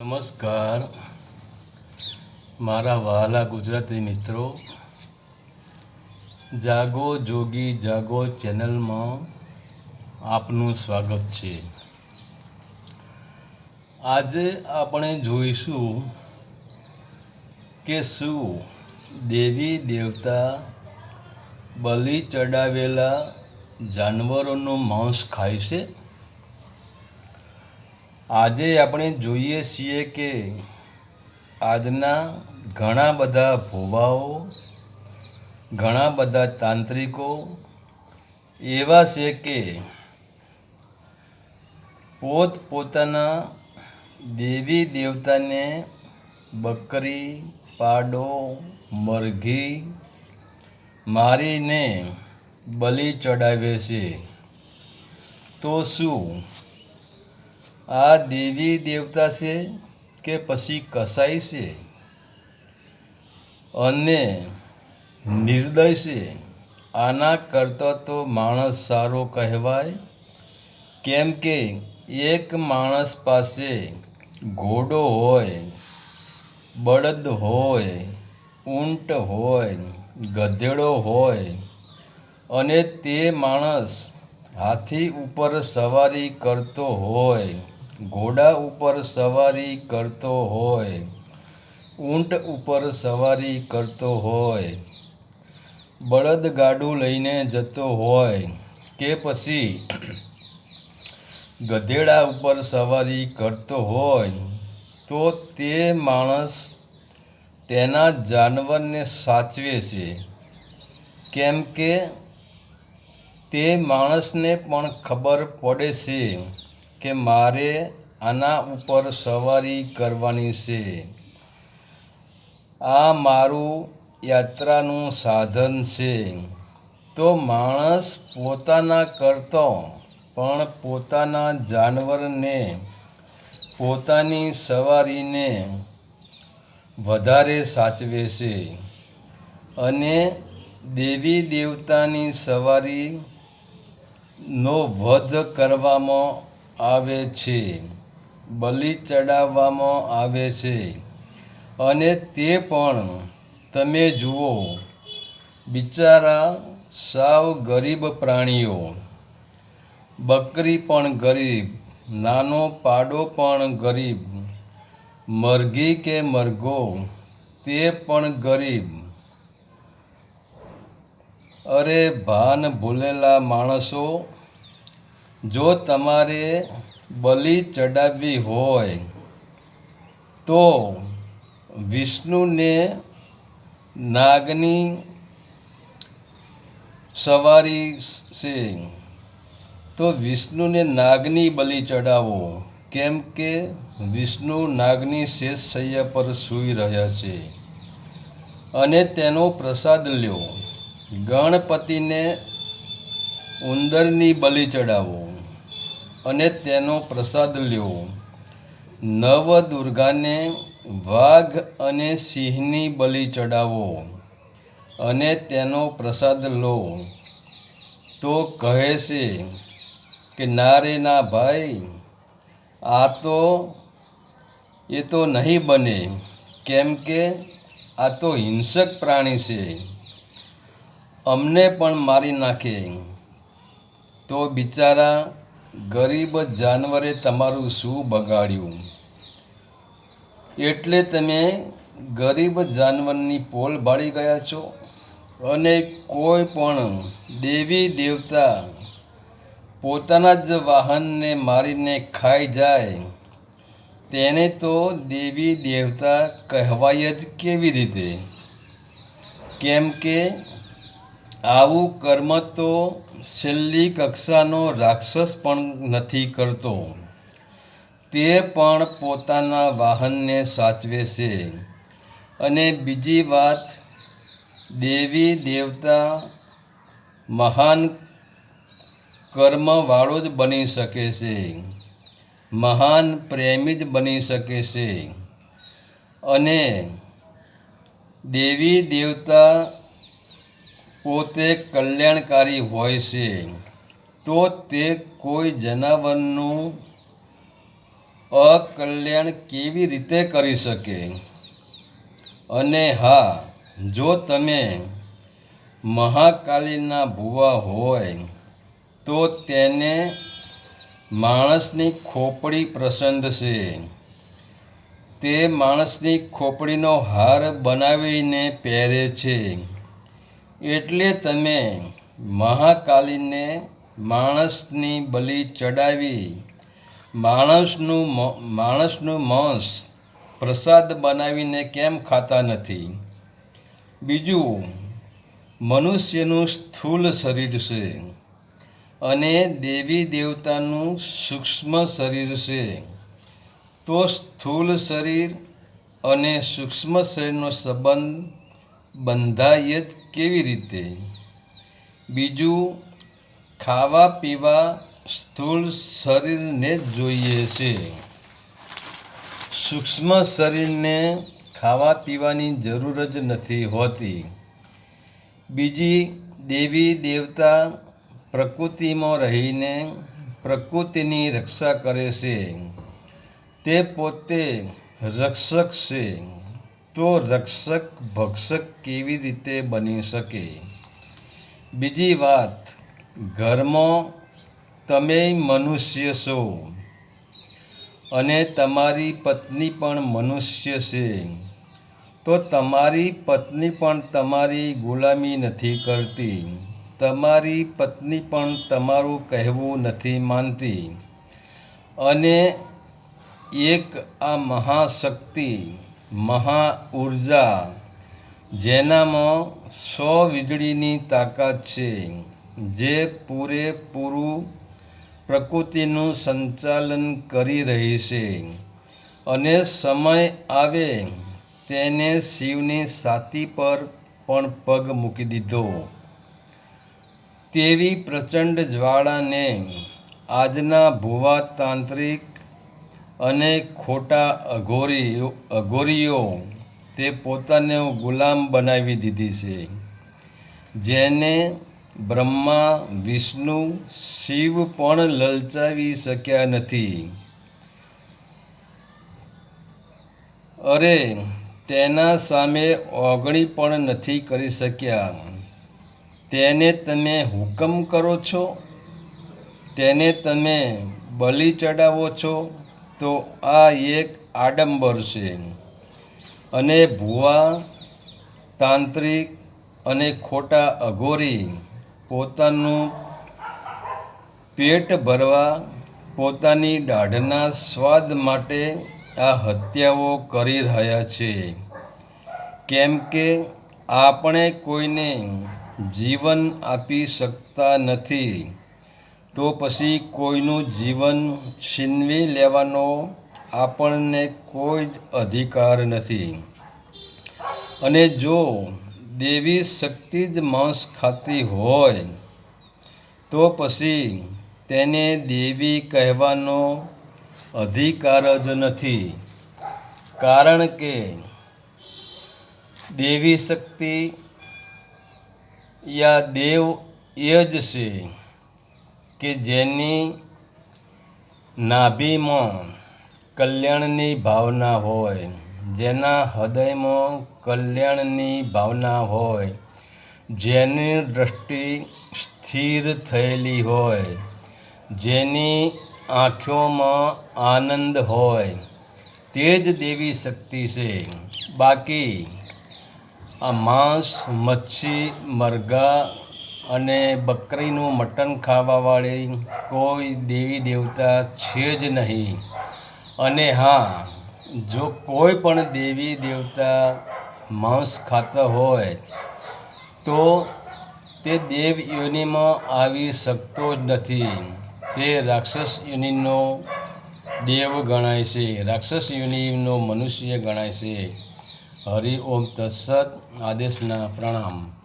નમસ્કાર. મારા વહાલા ગુજરાતી મિત્રો, જાગો જોગી, જાગો ચેનલમાં આપનું સ્વાગત છે. આજે આપણે જોઈશું કે શું દેવી દેવતા બલિ ચડાવેલા જાનવરોનું માંસ ખાય છે? આજે આપણે જોઈએ છીએ કે આજના ઘણા બધા ભોવાઓ, ઘણા બધા તાંત્રિકો એવા છે કે પોત પોતાના દેવી દેવતાને બકરી, પાડો, મરઘી મારીને બલિ ચડાવે છે. તો શું? આ દેવી દેવતા છે કે પછી કસાઈ છે? અને નિર્દય છે? આના કરતાં તો માણસ સારો કહેવાય. કેમ કે એક માણસ પાસે ઘોડો હોય, બળદ હોય, ઊંટ હોય, ગધેડો હોય અને તે માણસ હાથી ઉપર સવારી કરતો હોય ઘોડા ઉપર સવારી કરતો હોય, ઊંટ ઉપર સવારી કરતો હોય બળદ ગાડું લઈને જતો હોય કે પછી ગધેડા ઉપર સવારી કરતો હોય, તો તે માણસ તેના જાનવરને સાચવે છે. કેમ કે તે માણસને પણ ખબર પડે છે. કે મારે આના ઉપર સવારી કરવાની છે. આ મારું યાત્રાનું સાધન છે. તો માણસ પોતાના કરતો પણ પોતાના જાનવરને પોતાની સવારીને વધારે સાચવે છે. અને દેવી દેવતાની સવારીનો વધ કરવામાં આવે છે. બલિ ચડાવવામાં આવે છે. અને તે પણ તમે જુઓ, બિચારા સાવ ગરીબ પ્રાણીઓ. બકરી પણ ગરીબ, નાનો પાડો પણ ગરીબ, મરઘી કે મરઘો, તે પણ ગરીબ. અરે ભાન ભૂલેલા માણસો જો તમારે બલિ ચડાવવી હોય, તો વિષ્ણુને નાગની સવારી છે. તો વિષ્ણુને નાગની બલિ ચડાવો, કેમ કે વિષ્ણુ નાગની શેષ શૈયા પર સૂઈ રહ્યા છે. અને તેનો પ્રસાદ લ્યો. ગણપતિને ઉંદરની બલિ ચડાવો. અને તેનો પ્રસાદ લેવો. નવ દુર્ગાને વાઘ અને સિંહની બલિ ચડાવો અને તેનો પ્રસાદ લો. તો કહે છે કે, ના રે ના ભાઈ, આ તો, એ તો નહીં બને. કેમ કે, આ તો હિંસક પ્રાણી છે. અમને પણ મારી નાખે. તો બિચારા ગરીબ જાનવરે તમારું શું બગાડ્યું? એટલે તમે ગરીબ જાનવરની પોલ બાળી ગયા છો? અને કોઈ પણ દેવી દેવતા પોતાના જ વાહનને મારીને ખાઈ જાય, તેને તો દેવી દેવતા કહેવાય જ કેવી રીતે? કેમ કે આવું કર્મ તો છેલ્લી કક્ષાનો રાક્ષસ પણ નથી કરતો. તે પણ પોતાના વાહનને સાચવે છે. અને બીજી વાત, દેવી, દેવતા, મહાન કર્મવાળો જ બની શકે છે. મહાન પ્રેમી જ બની શકે છે. અને દેવી, દેવતા પોતે કલ્યાણકારી હોય છે, તો તે કોઈ જનાવરનું અકલ્યાણ કેવી રીતે કરી શકે? અને હા, જો તમે મહાકાલીના ભુવા હોય, તો તેને માણસની ખોપડી પસંદ છે. તે માણસની ખોપડીનો હાર બનાવીને પહેરે છે. એટલે તમે મહાકાલીને માણસની બલિ ચડાવી, માણસનું માણસનું માંસ પ્રસાદ બનાવીને કેમ ખાતા નથી? બીજું, મનુષ્યનું સ્થૂલ શરીર છે અને દેવી દેવતાનું સૂક્ષ્મ શરીર છે. તો સ્થૂલ શરીર અને સૂક્ષ્મ શરીરનો સંબંધ બંધાય જ કેવી રીતે? બીજું, ખાવા, પીવા, સ્થૂળ શરીરને જોઈએ છે. સૂક્ષ્મ શરીરને ખાવા પીવાની જરૂર જ નથી હોતી. બીજી, દેવી, દેવતા પ્રકૃતિમાં રહીને પ્રકૃતિની રક્ષા કરે છે. તે પોતે રક્ષક છે. તો રક્ષક ભક્ષક કેવી રીતે બની શકે? બીજી વાત, ઘરમાં તમે મનુષ્ય છો અને તમારી પત્ની પણ મનુષ્ય છે, તો તમારી પત્ની પણ તમારી ગુલામી નથી કરતી. તમારી પત્ની પણ તમારું કહેવું નથી માનતી. અને એક આ મહાશક્તિ મહા ઊર્જા જેનામાં સો વીજળીની તાકાત છે, જે પૂરેપૂરું પ્રકૃતિનું સંચાલન કરી રહી છે. અને સમય આવે તેને શિવની સાતી પર પણ પગ મૂકી દીધો. તેવી પ્રચંડ જ્વાળાને આજના ભુવા તાંત્રિક અને ખોટા અઘોરીઓ અઘોરીઓ તે પોતાને ગુલામ બનાવી દીધી છે. જેને બ્રહ્મા, વિષ્ણુ, શિવ પણ લલચાવી શક્યા નથી. અરે, તેના સામે ઓગણી પણ નથી કરી શક્યા. તેને તમે હુકમ કરો છો? તેને તમે બલિ ચડાવો છો? તો આ એક આડંબર છે. અને ભુવા, તાંત્રિક અને ખોટા અઘોરી પોતાનું પેટ ભરવા, પોતાની દાઢના સ્વાદ માટે આ હત્યાઓ કરી રહ્યા છે. કેમ કે આપણે કોઈને જીવન આપી શકતા નથી. તો પછી કોઈનું જીવન છીનવી લેવાનો આપણને કોઈ જ અધિકાર નથી. અને જો દેવી શક્તિ જ માંસ ખાતી હોય, તો પછી તેને દેવી કહેવાનો અધિકાર જ નથી. કારણ કે દેવી શક્તિ યા દેવ એ જ છે. કે જેની નાભીમાં કલ્યાણની ભાવના હોય, જેના હૃદયમાં કલ્યાણની ભાવના હોય, જેની દ્રષ્ટિ સ્થિર થયેલી હોય, જેની આંખોમાં આનંદ હોય, તે જ દેવી શક્તિ છે. બાકી આ માંસ, મચ્છી, મરઘા અને બકરીનું મટન ખાવાવાળી કોઈ દેવી દેવતા છે જ નહીં. અને હા, જો કોઈ પણ દેવી દેવતા માંસ ખાતા હોય, તો તે દેવ યોનિમાં આવી શકતો જ નથી. તે રાક્ષસ યોનિનો દેવ ગણાય છે. રાક્ષસ યોનિનો મનુષ્ય ગણાય છે. હરિ ઓમ તત્સત આદેશના પ્રણામ.